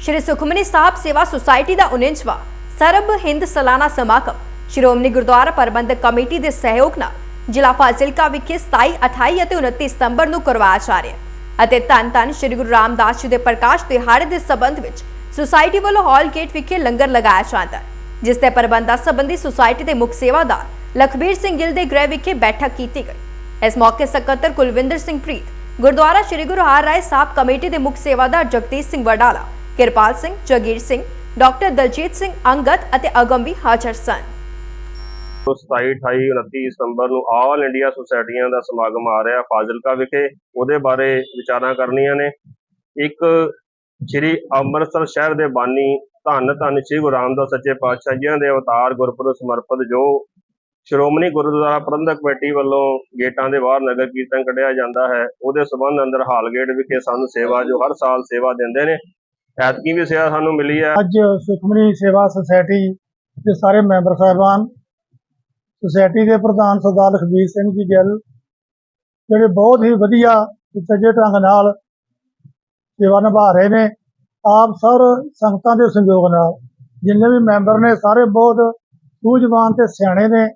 ਸ਼੍ਰੀ ਸੁਖਮਨੀ ਸਾਹਿਬ ਸੇਵਾ ਸੁਸਾਇਟੀ ਦਾ 19ਵਾਂ ਸਰਬ ਹਿੰਦ ਸਾਲਾਨਾ ਸਮਾਗਮ ਸ਼੍ਰੋਮਣੀ ਗੁਰਦੁਆਰਾ ਪ੍ਰਬੰਧਕ ਕਮੇਟੀ ਦੇ ਸਹਿਯੋਗ ਨਾਲ ਜ਼ਿਲ੍ਹਾ ਫਾਜ਼ਿਲਕਾ ਵਿਖੇ 27, 28 ਅਤੇ 29 ਸਤੰਬਰ ਨੂੰ ਕਰਵਾਇਆ ਜਾ ਰਿਹਾ ਹੈ ਅਤੇ ਧੰਨ ਧੰਨ ਸ਼੍ਰੀ ਗੁਰੂ ਰਾਮਦਾਸ ਜੀ ਦੇ ਪ੍ਰਕਾਸ਼ ਦਿਹਾੜੇ ਦੇ ਸੰਬੰਧ ਵਿੱਚ ਸੁਸਾਇਟੀ ਵੱਲੋਂ ਹਾਲ ਗੇਟ ਵਿਖੇ ਲੰਗਰ ਲਗਾਇਆ ਜਾਂਦਾ ਹੈ ਜਿਸ ਦੇ ਪ੍ਰਬੰਧਾਂ ਸੰਬੰਧੀ ਸੁਸਾਇਟੀ ਦੇ ਮੁੱਖ ਸੇਵਾਦਾਰ ਲਖਬੀਰ ਸਿੰਘ ਗਿੱਲ ਦੇ ਗ੍ਰਹਿ ਵਿਖੇ ਬੈਠਕ ਕੀਤੀ ਗਈ। ਇਸ ਮੌਕੇ ਸਕੱਤਰ ਕੁਲਵਿੰਦਰ ਸਿੰਘ ਪ੍ਰੀਤ ਗੁਰਦੁਆਰਾ ਸ਼੍ਰੀ ਗੁਰੂ ਹਰਰਾਏ ਸਾਹਿਬ ਕਮੇਟੀ ਦੇ ਮੁੱਖ ਸੇਵਾਦਾਰ ਜਗਦੀਸ਼ ਸਿੰਘ ਵਡਾਲਾ ਕਿਰਪਾਲ ਸਿੰਘ, ਜਗੀਰ ਸਿੰਘ, ਡਾਕਟਰ ਦਲਜੀਤ ਸਿੰਘ ਅੰਗਦ ਅਤੇ ਅਗਮ ਹਾਜ਼ਰ ਸਨ। 27 28 29 ਸਤੰਬਰ ਨੂੰ ਆਲ ਇੰਡੀਆ ਸੁਸਾਇਟੀਆਂ ਦਾ ਸਮਾਗਮ ਆ ਰਿਹਾ ਫਾਜ਼ਿਲਕਾ ਵਿਖੇ। ਉਹਦੇ ਬਾਰੇ ਵਿਚਾਰਾਂ ਕਰਨੀਆਂ ਨੇ। ਇੱਕ ਸ੍ਰੀ ਅੰਮ੍ਰਿਤਸਰ ਸ਼ਹਿਰ ਦੇ ਬਾਨੀ ਧੰਨ ਧੰਨ ਸ੍ਰੀ ਗੁਰੂ ਰਾਮਦਾਸ ਸੱਚੇ ਪਾਤਸ਼ਾਹ ਜੀਆਂ ਦੇ ਅਵਤਾਰ ਗੁਰਪੁਰਬ ਸਮਰਪਿਤ ਜੋ ਸ਼੍ਰੋਮਣੀ ਗੁਰਦੁਆਰਾ ਪ੍ਰਬੰਧਕ ਕਮੇਟੀ ਵੱਲੋਂ ਗੇਟਾਂ ਦੇ ਬਾਹਰ ਨਗਰ ਕੀਰਤਨ ਕੱਢਿਆ ਜਾਂਦਾ ਹੈ, ਉਹਦੇ ਸਬੰਧ ਅੰਦਰ ਹਾਲ ਗੇਟ ਵਿਖੇ ਸਾਨੂੰ ਸੇਵਾ ਜੋ ਹਰ ਸਾਲ ਸੇਵਾ ਦਿੰਦੇ ਨੇ। ਐਤਕੀ ਵੀ ਸੇਵਾ ਸਾਨੂੰ ਮਿਲੀ ਹੈ ਅੱਜ ਸੁਖਮਨੀ ਸੇਵਾ ਸੁਸਾਇਟੀ ਦੇ ਸਾਰੇ ਮੈਂਬਰ ਸਾਹਿਬਾਨ, ਸੁਸਾਇਟੀ ਦੇ ਪ੍ਰਧਾਨ ਸਰਦਾਰ ਲਖਬੀਰ ਸਿੰਘ ਜੀ ਗਿੱਲ, ਜਿਹੜੇ ਬਹੁਤ ਹੀ ਵਧੀਆ ਸੱਜੇ ਢੰਗ ਨਾਲ ਸੇਵਾ ਨਿਭਾ ਰਹੇ ਨੇ, ਆਪ ਸਰ ਸੰਗਤਾਂ ਦੇ ਸਹਿਯੋਗ ਨਾਲ, ਜਿੰਨੇ ਵੀ ਮੈਂਬਰ ਨੇ, ਸਾਰੇ ਬਹੁਤ ਸੂਝਵਾਨ ਤੇ ਸਿਆਣੇ ਨੇ